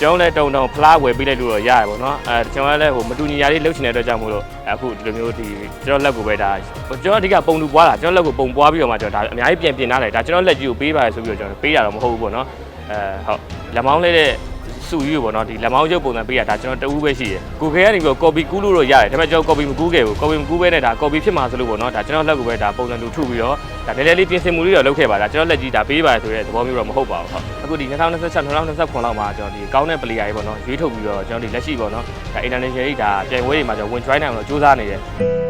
ကျွန်တော်လည်းတုံတုံဖလားဝယ်ပေးလိုက်လို့တော့ရတယ်ပေါ့နော်အဲကျွန်တော်လည်းဟိုမတူညီရာလေးလှုပ်ချင်တဲ့အတွက်ကြောင့်မို့လို့အခုဒီလိုမျိုးဒီကျွန်တော်လက်ကိုပဲဒါကျွန်တော်အဓိကပုံတူပွားတာကျွန်တော်လက်ကိုပုံပွားပြီးတော့မှကျွန်တော်ဒါအများကြီးပြင်ပြင်ထားတယ်ဒါကျွန်တော်လက်ကြီးကိုပေးပါတယ်ဆိုပြီးတော့ကျွန်တော်ပေးတာတော့မဟုတ်ဘူးပေါ့နော်အဲဟုတ်လက်မောင်းလေးတဲ့ စုယူပေါ့နော်ဒီလက်မောင်းရုပ်ပုံစံပေးတာဒါကျွန်တော်တဦးပဲရှိတယ်ကိုခဲကနေပြီးတော့ copy ကူးလို့တော့ရတယ်ဒါပေမဲ့ကျွန်တော် copy မကူးခဲ့ဘူး copy မကူးဘဲနဲ့ဒါ copy ဖြစ်မှာဆိုလို့ပေါ့နော်ဒါကျွန်တော်လက်ကိုပဲဒါပုံစံတူထုပြီးတော့ဒါနည်းနည်းလေးပြင်ဆင်မှုလေးတော့လုပ်ခဲ့ပါဒါကျွန်တော်လက်ကြီးဒါပေးပါတယ်ဆိုတဲ့သဘောမျိုးတော့မဟုတ်ပါဘူးဟုတ်အခုဒီ2026 2029လောက်မှာကျွန်တော်ဒီကောင်းတဲ့ player တွေပေါ့နော်ရွေးထုတ်ပြီးတော့ကျွန်တော်ဒီလက်ရှိပေါ့နော်ဒါ international ကြီးဒါပြိုင်ပွဲတွေမှာကျွန်တော်ဝင် join နိုင်အောင်လို့စူးစမ်းနေတယ်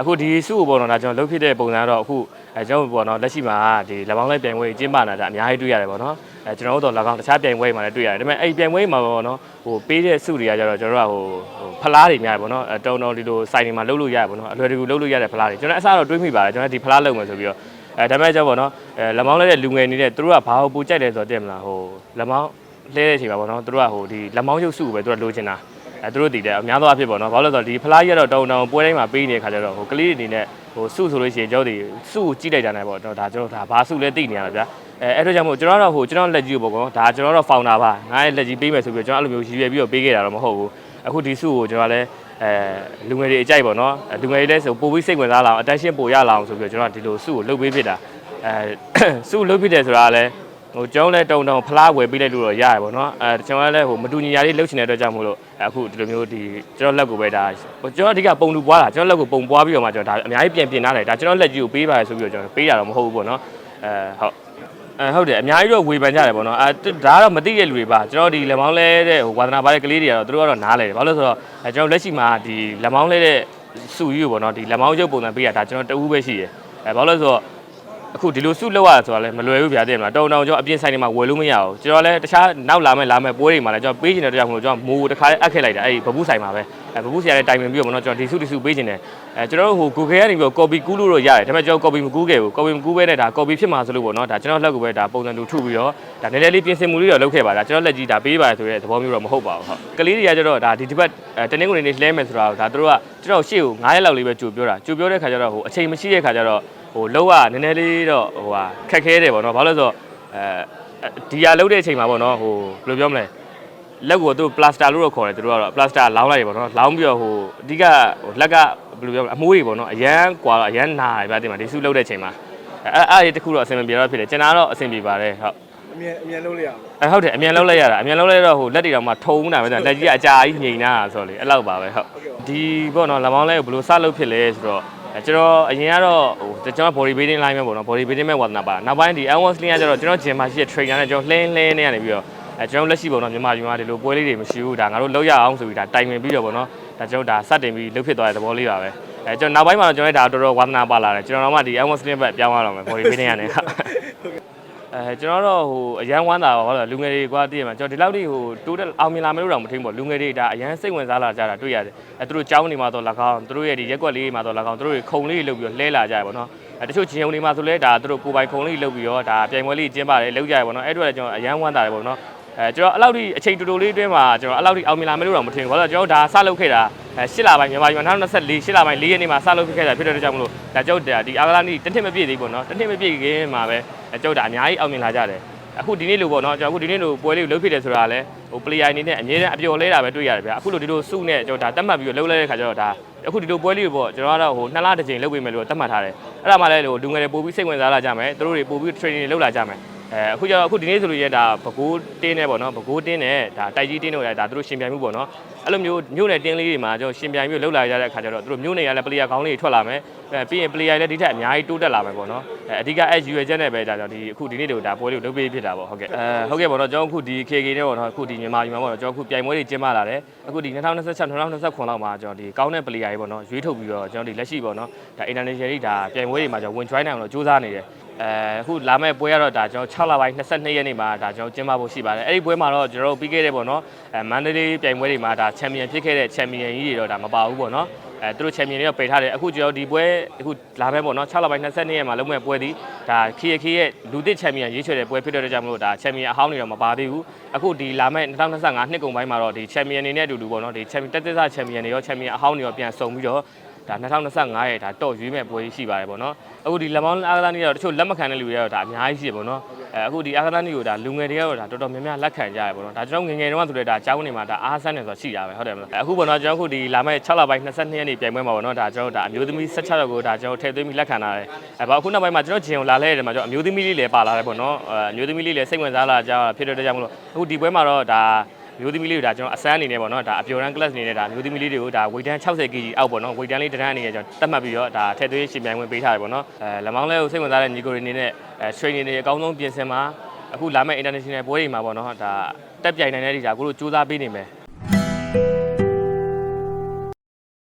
အခုဒီစုကိုပေါ့နော်ဒါကျွန်တော်လုပ်ဖြစ်တဲ့ပုံစံကတော့အခုအဲကျွန်တော်ပေါ့နော်လက်ရှိမှာဒီလက်ပေါင်းလိုက်ပြိုင်ပွဲကြီးကျင်းပနေတာအများကြီးတွေ့ရတယ်ပေါ့နော်အဲကျွန်တော်တို့တော့၎င်းတခြားပြိုင်ပွဲတွေမှာလည်းတွေ့ရတယ်ဒါပေမဲ့အဲ့ဒီပြိုင်ပွဲတွေမှာပေါ့နော်ဟိုပေးတဲ့စုတွေကကျတော့ကျွန်တော်တို့ကဟိုဟိုဖလားတွေများတယ်ပေါ့နော်အဲတုံတုံဒီလိုစိုင်တွေမှာလုပ်လို့ရတယ်ပေါ့နော်အလွယ်တကူလုပ်လို့ရတဲ့ဖလားတွေကျွန်တော်အစတော့တွေးမိပါတယ်ကျွန်တော်ဒီဖလားလုပ်မယ်ဆိုပြီးတော့အဲဒါပေမဲ့ကျတော့ပေါ့နော်အဲလက်မောင်းလိုက်တဲ့လူငယ်နေတဲ့သူတို့ကဘာကိုပူကြိုက်တယ်ဆိုတော့တင်မလားဟိုလက်မောင်းလှဲတဲ့အချိန်မှာပေါ့နော်သူတို့ကဟိုဒီလက်မောင်းရုပ်စုကိုပဲသူတို့လိုချင်တာ အဲသူတို့တည်တယ်အများသောအားဖြင့်ပေါ့နော်ဘာလို့လဲဆိုတော့ဒီဖလားကြီးကတော့တုံတုံပွဲတိုင်းမှာပေးနေတဲ့ခါကျတော့ဟိုကလေးတွေအနေနဲ့ဟိုစုဆိုလို့ရှိရင်ကျွန်တော်တို့စုကိုကြည့်လိုက်ကြတယ်ပေါ့နော်ဒါကျွန်တော်ဒါဘာစုလဲသိနေရတာဗျာအဲအဲ့တော့ကြောင့်မို့ကျွန်တော်တော့ဟိုကျွန်တော်လက်ကြီးကိုပေါ့ကောဒါကျွန်တော်တော့ဖောင်တာပါငါရဲ့လက်ကြီးပေးမယ်ဆိုပြီးတော့ကျွန်တော်အဲ့လိုမျိုးရည်ရွယ်ပြီးတော့ပေးခဲ့တာတော့မဟုတ်ဘူးအခုဒီစုကိုကျွန်တော်လည်းအဲလူငယ်တွေအကြိုက်ပေါ့နော်အဲလူငယ်တွေလည်းဆိုပို့ပြီးစိတ်ဝင်စားလာအောင် attention ပို့ရလာအောင်ဆိုပြီးတော့ကျွန်တော်ဒီလိုစုကိုလုပ်ပေးဖြစ်တာအဲစုလုပ်ဖြစ်တယ်ဆိုတာကလည်း ဟိုကျွန်တော်လည်းတုံတုံဖလားဝယ်ပေးလိုက်လို့တော့ရတယ်ပေါ့နော်အဲကျွန်တော်လည်းဟိုမတူညီရာလေးလှုပ်ချင်တဲ့အတွက်ကြောင့်မို့လို့အခုဒီလိုမျိုးဒီကျွန်တော်လက်ကိုပဲဒါဟိုကျွန်တော်အဓိကပုံတူပွားတာကျွန်တော်လက်ကိုပုံပွားပြီးတော့မှကျွန်တော်ဒါအများကြီးပြင်ပြင်ထားတယ်ဒါကျွန်တော်လက်ကြီးကိုပေးပါတယ်ဆိုပြီးတော့ကျွန်တော်ပေးတာတော့မဟုတ်ဘူးပေါ့နော်အဲဟုတ်အဲဟုတ်တယ်အများကြီးတော့ဝေဖန်ကြတယ်ပေါ့နော်အဲဒါကတော့မသိတဲ့လူတွေပါကျွန်တော်ဒီလက်မောင်းလဲတဲ့ဟိုဝါသနာပါတဲ့ကလေးတွေကတော့သူတို့ကတော့နားလဲတယ်ဘာလို့လဲဆိုတော့အဲကျွန်တော်လက်ရှိမှာဒီလက်မောင်းလဲတဲ့စုယူပေါ့နော်ဒီလက်မောင်းရုပ်ပုံစံပေးတာဒါကျွန်တော်တဦးပဲရှိတယ်အဲဘာလို့လဲဆိုတော့ အခုဒီလိုစုလောက်ရဆိုတာလည်းမလွယ်ဘူးဗျာတဲ့မလားတုံတောင်ကျွန်တော်အပြင်ဆိုင်တွေမှာဝယ်လို့မရဘူးကျွန်တော်လည်းတခြားနောက်လာမဲ့လာမဲ့ပွဲတွေမှာလည်းကျွန်တော်ပေးချင်တဲ့တရားမလို့ကျွန်တော်မိုးတစ်ခါလေးအပ်ခဲ့လိုက်တာအဲ့ဒီဘဘူးဆိုင်မှာပဲအဲဘဘူးဆိုင်လည်းတိုင်ပင်ပြီးတော့မနော်ကျွန်တော်ဒီစုဒီစုပေးချင်တယ်အဲကျွန်တော်တို့ဟို Google ကနေပြီးတော့ copy ကူးလို့တော့ရတယ်ဒါပေမဲ့ကျွန်တော် copy မကူးခဲ့ဘူး copy မကူးဘဲနဲ့ဒါ copy ဖြစ်မှာဆိုလို့ပေါ့နော်ဒါကျွန်တော်လက်ကိုပဲဒါပုံစံတူထုပြီးတော့ဒါနည်းနည်းလေးပြင်ဆင်မှုလေးတော့လုပ်ခဲ့ပါဒါကျွန်တော်လက်ကြီးဒါပေးပါတယ်ဆိုတဲ့သဘောမျိုးတော့မဟုတ်ပါဘူးဟုတ်ကလေးတွေကကျတော့ဒါဒီဒီဘက်တနင်္ဂနွေနေ့လှဲမယ်ဆိုတာဒါတို့ကကျွန်တော်ရှေ့ကို9ရက်လောက်လေးပဲကြိုပြောတာကြိုပြောတဲ့ခါကျတော့ဟိုအချိန်မရှိတဲ့ခါကျတော့ ဟိုလောကနည်းနည်းလေးတော့ဟိုဟာခက်ခဲတယ်ပေါ့နော်ဘာလို့လဲဆိုတော့အဲဒီဟာလုံးတဲ့အချိန်မှာပေါ့နော်ဟိုဘယ်လိုပြောမလဲလက်ကိုသူပလတ်စတာလို့တော့ခေါ်တယ်သူတို့ကတော့ပလတ်စတာလောင်းလိုက်တယ်ပေါ့နော်လောင်းပြီးတော့ဟိုအဓိကဟိုလက်ကဘယ်လိုပြောမလဲအမိုးတွေပေါ့နော်အရန်ကွာတော့အရန်နာတယ်ဗျာဒီမှာဒီစုလုံးတဲ့အချိန်မှာအဲအဲ့အဲ့ဒီတစ်ခုတော့အဆင်မပြေတော့ဖြစ်တယ်ကျွန်တော်တော့အဆင်ပြေပါတယ်ဟုတ်အမြင်အမြင်လုံးလေးရအောင်အဲဟုတ်တယ်အမြန်လုံးလိုက်ရတာအမြန်လုံးလိုက်တော့ဟိုလက်တွေတော့မှထုံနေတာပဲဆိုတော့လက်ကြီးအကြာကြီးငြိမ်နေတာဆိုတော့လေအဲ့လောက်ပါပဲဟုတ်ဒီပေါ့နော်လက်မောင်းလေးကိုဘယ်လိုစလုပ်ဖြစ်လဲဆိုတော့အဲ ကျွန်တော်အရင်ကတော့ဟိုကျွန်တော် body building line ပဲပေါ့နော် body building မဲ့ဝါသနာပါနောက်ပိုင်းဒီ L1 sling ကကျတော့ကျွန်တော် gym မှာရှိတဲ့ trainer နဲ့ကျွန်တော်လှင်းလှင်းနေရနေပြီးတော့အဲကျွန်တော်လက်ရှိပေါ့နော်မြန်မာပြည်မှာဒီလိုပွဲလေးတွေမရှိဘူးဒါငါတို့လောက်ရအောင်ဆိုပြီးဒါတိုင်ပင်ပြီးတော့ပေါ့နော်ဒါကျွန်တော်ဒါစတင်ပြီးလုပ်ဖြစ်သွားတဲ့သဘောလေးပါပဲအဲကျွန်တော်နောက်ပိုင်းမှာတော့ကျွန်တော်ဒါတော်တော်ဝါသနာပါလာတယ်ကျွန်တော်တော့မှဒီ L1 sling ဘက်ပြောင်းရတော့မယ် body building ကနေဟုတ် အဲကျွန်တော်တော့ဟိုအရန်ဝမ်းသာပါဘာလို့လဲလူငယ်တွေကွာတည်ရမှာကျွန်တော်ဒီလောက်ထိဟိုတိုးတက်အောင်မြင်လာမယ်လို့တော့မထင်ဘူးပေါ့လူငယ်တွေဒါအရန်စိတ်ဝင်စားလာကြတာတွေ့ရတယ်အဲသူတို့ကြောင်းနေမှာတော့၎င်းသူတို့ရဲ့ဒီရက်ကွက်လေးမှာတော့၎င်းသူတို့တွေခုံလေးလုပ်ပြီးတော့လှဲလာကြရပေါ့နော်အဲတချို့ဂျင်းုံတွေမှာဆိုလဲဒါသူတို့ကိုယ်ပိုင်ခုံလေးလုပ်ပြီးတော့ဒါပြိုင်ပွဲလေးကျင်းပါတယ်လုပ်ကြရပေါ့နော်အဲ့အတွက်လည်းကျွန်တော်အရန်ဝမ်းသာတယ်ပေါ့နော်အဲကျွန်တော်အဲ့လောက်ထိအချိန်တူတူလေးအတွင်းမှာကျွန်တော်အဲ့လောက်ထိအောင်မြင်လာမယ်လို့တော့မထင်ဘူးဘာလို့လဲကျွန်တော်ဒါစလုပ်ခဲ့တာ အဲ၈လပိုင်းမြန်မာပြည်မှာ2024 8လပိုင်း၄ရက်နေ့မှာစလုပ်ခဲ့တာဖြစ်တဲ့အတွက်ကြောင့်မလို့ဒါကျွန်တော်ဒီအာဂလာနီတစ်နှစ်မပြည့်သေးဘူးပေါ့နော်တစ်နှစ်မပြည့်ခင်မှာပဲကျွန်တော်ဒါအများကြီးအောင်မြင်လာကြတယ်အခုဒီနေ့လိုပေါ့နော်ကျွန်တော်အခုဒီနေ့လိုပွဲလေးကိုလုပ်ဖြစ်တယ်ဆိုတာလည်းဟို player အနေနဲ့အမြဲတမ်းအပျော်လဲတာပဲတွေ့ရတယ်ဗျအခုလိုဒီလိုစုနဲ့ကျွန်တော်ဒါတတ်မှတ်ပြီးတော့လုပ်လဲတဲ့ခါကျတော့ဒါအခုဒီလိုပွဲလေးကိုပေါ့ကျွန်တော်ကတော့ဟိုနှစ်လတစ်ကြိမ်လုပ်ပေးမယ်လို့တတ်မှတ်ထားတယ်အဲ့ဒါမှလည်းဟိုလူငယ်တွေပို့ပြီးစိတ်ဝင်စားလာကြမယ်သူတို့တွေပို့ပြီး training တွေလုပ်လာကြမယ် အဲအခုကျတော့အခုဒီနေ့ဆိုလို့ရဒါဘကိုးတင်းနေပေါ့နော်ဘကိုးတင်းနေဒါတိုက်ကြီးတင်းနေဒါသူတို့ရှင်ပြိုင်မှုပေါ့နော်အဲ့လိုမျိုးမြို့နယ်တင်းလေးတွေမှာကျွန်တော်ရှင်ပြိုင်ပြီးလှုပ်လာကြတဲ့အခါကျတော့သူတို့မြို့နယ်ရလည်း player ကောင်းလေးတွေထွက်လာမယ်အဲပြီးရင် player လည်းဒီထက်အများကြီးတိုးတက်လာမယ်ပေါ့နော်အဲအဓိကအဲ့ UAJ နဲ့ပဲဒါကြောင့်ဒီအခုဒီနေ့တို့ဒါပွဲလေးကိုလုပ်ပေးဖြစ်တာပေါ့ဟုတ်ကဲ့အဲဟုတ်ကဲ့ပေါ့နော်ကျွန်တော်အခုဒီ KK နဲ့ပေါ့နော်အခုဒီမြန်မာပြည်မှာပေါ့နော်ကျွန်တော်အခုပြိုင်ပွဲတွေကျင်းပလာတယ်အခုဒီ2026 2029လောက်မှာကျွန်တော်ဒီကောင်းတဲ့ player တွေပေါ့နော်ရွေးထုတ်ပြီးတော့ကျွန်တော်ဒီလက်ရှိပေါ့နော်ဒါ international ကြီးဒါပြိုင်ပွဲတွေမှာကျွန်တော်ဝင် join နိုင်အောင်လို့စူးစမ်းနေတယ် အဲအခုလာမဲ့ပွဲကတော့ဒါကျွန်တော်6လပိုင်း22ရက်နေ့မှာဒါကျွန်တော်ကျင်းပဖို့ရှိပါတယ်အဲ့ဒီပွဲမှာတော့ကျွန်တော်တို့ပြီးခဲ့တဲ့ပေါ့နော်အဲမန္တလေးပြိုင်ပွဲတွေမှာဒါချန်ပီယံဖြစ်ခဲ့တဲ့ချန်ပီယံကြီးတွေတော့ဒါမပါဘူးပေါ့နော်အဲသူတို့ချန်ပီယံတွေကပယ်ထားတယ်အခုကျွန်တော်ဒီပွဲအခုလာမဲ့ပေါ့နော်6လပိုင်း22ရက်မှာလုံးမဲ့ပွဲဒီဒါ KK ရဲ့လူသစ်ချန်ပီယံရွေးချယ်တဲ့ပွဲဖြစ်တဲ့အတွက်ကြောင့်မလို့ဒါချန်ပီယံအဟောင်းတွေတော့မပါသေးဘူးအခုဒီလာမဲ့2025နှစ်ကုန်ပိုင်းမှာတော့ဒီချန်ပီယံတွေနဲ့အတူတူပေါ့နော်ဒီချန်ပီယံတက်တက်ဆချန်ပီယံတွေရောချန်ပီယံအဟောင်းတွေရောပြန်ဆုံပြီးတော့ ဒါ2025ရဲ့ဒါတော့ရွေးမဲ့ပွဲကြီးရှိပါတယ်ပေါ့နော်အခုဒီလက်မောင်းအားကစားနည်းကတော့တချို့လက်မခံတဲ့လူတွေကတော့ဒါအများကြီးရှိတယ်ပေါ့နော်အဲအခုဒီအားကစားနည်းကိုဒါလူငယ်တွေကတော့ဒါတော်တော်များများလက်ခံကြရပေါ့နော်ဒါကျွန်တော်ငယ်ငယ်တုန်းကဆိုလည်းဒါကျောင်းနေမှာဒါအားဆန်းနေဆိုတာရှိတာပဲဟုတ်တယ်မလားအခုပေါ့နော်ကျွန်တော်အခုဒီလာမယ့်6လပိုင်း22ရက်နေ့ပြိုင်ပွဲမှာပေါ့နော်ဒါကျွန်တော်ဒါအမျိုးသမီး16ယောက်ကိုဒါကျွန်တော်ထည့်သွင်းပြီးလက်ခံလာတယ်အဲဘာအခုနောက်ပိုင်းမှာကျွန်တော်ဂျင်ကိုလာလဲတယ်မှာကျွန်တော်အမျိုးသမီးလေးလည်းပါလာတယ်ပေါ့နော်အဲအမျိုးသမီးလေးလည်းစိတ်ဝင်စားလာကြဖြစ်တဲ့အတွက်ကြောင့်မလို့အခုဒီပွဲမှာတော့ဒါ မျိုးသမီးလေးကိုဒါကျွန်တော်အစမ်းအနေနဲ့ပေါ့နော်ဒါအပျော်တန်း class အနေနဲ့ဒါမျိုးသမီးလေးတွေကိုဒါ weight တန်း 60kg အောက်ပေါ့နော် weight တန်းလေးတစ်တန်းအနေနဲ့ကျွန်တော်တတ်မှတ်ပြီးတော့ဒါထည့်သွင်းရှင်ပြိုင်ဝင်ပေးထားတယ်ပေါ့နော်အဲလက်မောင်းလဲကိုစိတ်ဝင်စားတဲ့ညီကိုတွေအနေနဲ့အဲ training တွေအကောင်းဆုံးပြင်ဆင်မှာအခုလာမယ့် international ပွဲတွေမှာပေါ့နော်ဒါတက်ပြိုင်နိုင်တဲ့ဒီဒါကိုတို့စူးစမ်းပေးနေမယ်